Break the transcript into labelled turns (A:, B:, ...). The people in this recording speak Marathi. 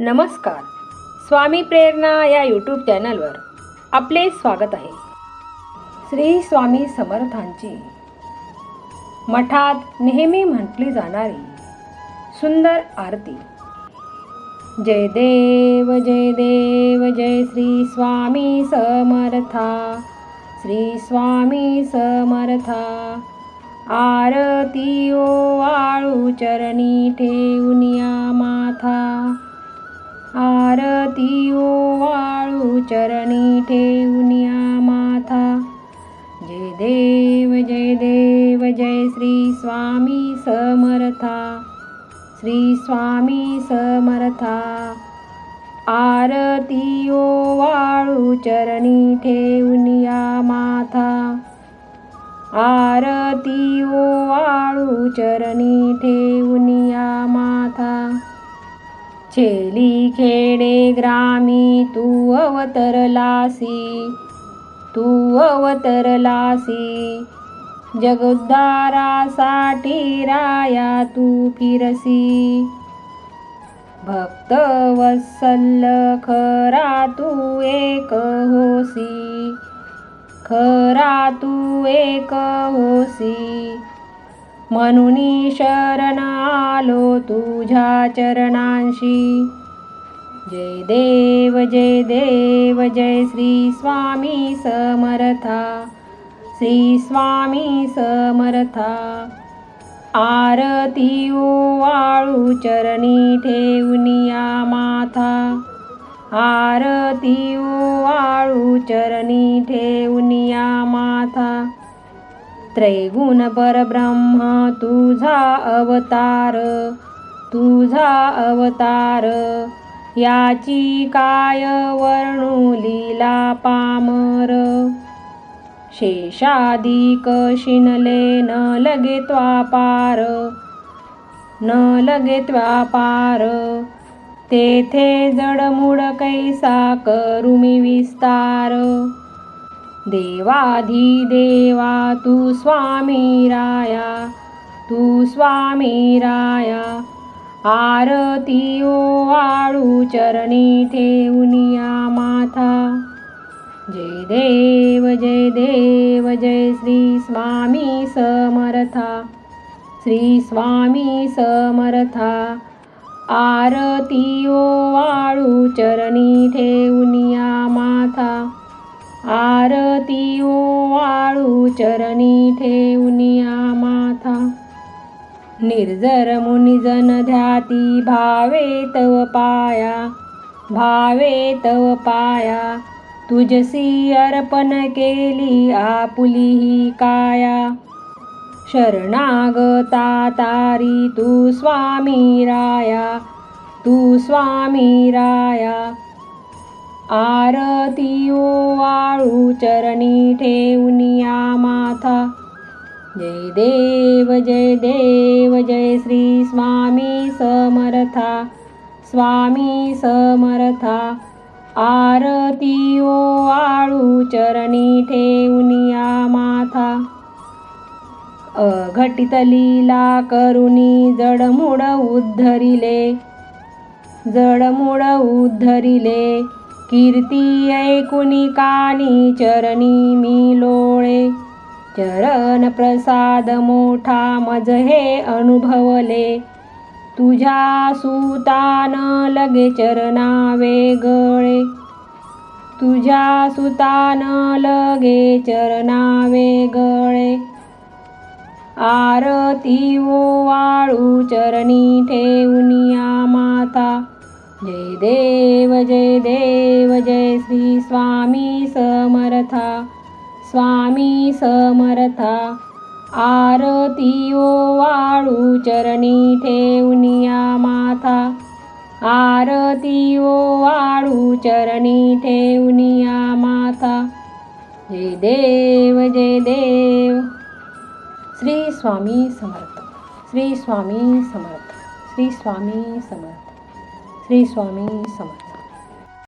A: नमस्कार. स्वामी प्रेरणा या यूट्यूब चॅनलवर आपले स्वागत आहे. श्री स्वामी समर्थांची मठात नेहमी म्हटली जाणारी सुंदर आरती. जय देव जय देव जय श्री स्वामी समर्था. श्री स्वामी समर्था. आरती ओ आळू चरणी ठेवून आरती वाळू चरणी ठेवनिया माथा. जय देव जय देव जय श्री स्वामी समर्था. श्री स्वामी समर्था. आरतीयो वाळू चरणी ठेवनिया माथा. आरतीयो वाळू चरणी ठेवून छेली खेडे ग्रामी तू अवतरलासी तू अवतरलासी जगोद्धारासाठी राया तू फिरसी. भक्त वत्सल खरा तू एक होसी. खरा तू एक होसी. म्हणून शरण आलो तुझ्या चरणांशी. जय देव जय देव जय श्री स्वामी समर्था. श्री स्वामी समर्था. आरती ओ वाळू चरणी ठेवनिया माथा. आरती ओ वाळू चरणी ठेवनिया माथा. त्रैगुण परब्रह्मा तुझा अवतार तुझा अवतार. याची काय लीला पामर? शेषादिक शिनले न लगे त्वापार न लगे त्वापार. तेथे जडमुड कैसा करू मी विस्तार? देवा तू स्वामी राया तू स्वामी राया आरती ओ वाळू चरणी ठेवनिया माथा. जय देव जय देव जय श्री स्वामी समर्था. श्री स्वामी समर्था. आरती ओ वाळू चरणी ठेवनिया माथा. आरती ओ वाळू चरणी ठेवनिया या माथा. निर्जर मुनिजन ध्याती भावे तव पाया भावे तव पाया. तुझसी अर्पण केली आपुली ही काया. शरणागता तारी तू स्वामी राया तू स्वामी राया. आरती ओ वाळू चरणी ठेवनिया माथा. जय देव जय देव जय श्री स्वामी समर्था. स्वामी समर्था. आरती ओ वाळू चरणी ठेवनिया माथा. अघटित लीला करुणी जडमुड उद्धरिले. जडमुड उद्धरिले. कीर्ती ऐकुनी कानी चरणी मी लोळे. चरण प्रसाद मोठा मज हे अनुभवले. तुझ्या सुतान लगे चरणा वेगळे तुझ्या सुतान लगे चरणा वेगळे आरती ओ वाळू चरणी ठेवून या माता. जय देव समर्था। स्वामी समर्था। आरती ओ वाळू चरणी ठेवनिया माथा। आरती ओ वाळू चरणी ठेवनिया माथा। जय देव जय देव। श्री स्वामी समर्थ श्री स्वामी समर्थ श्री स्वामी समर्थ श्री स्वामी समर्थ।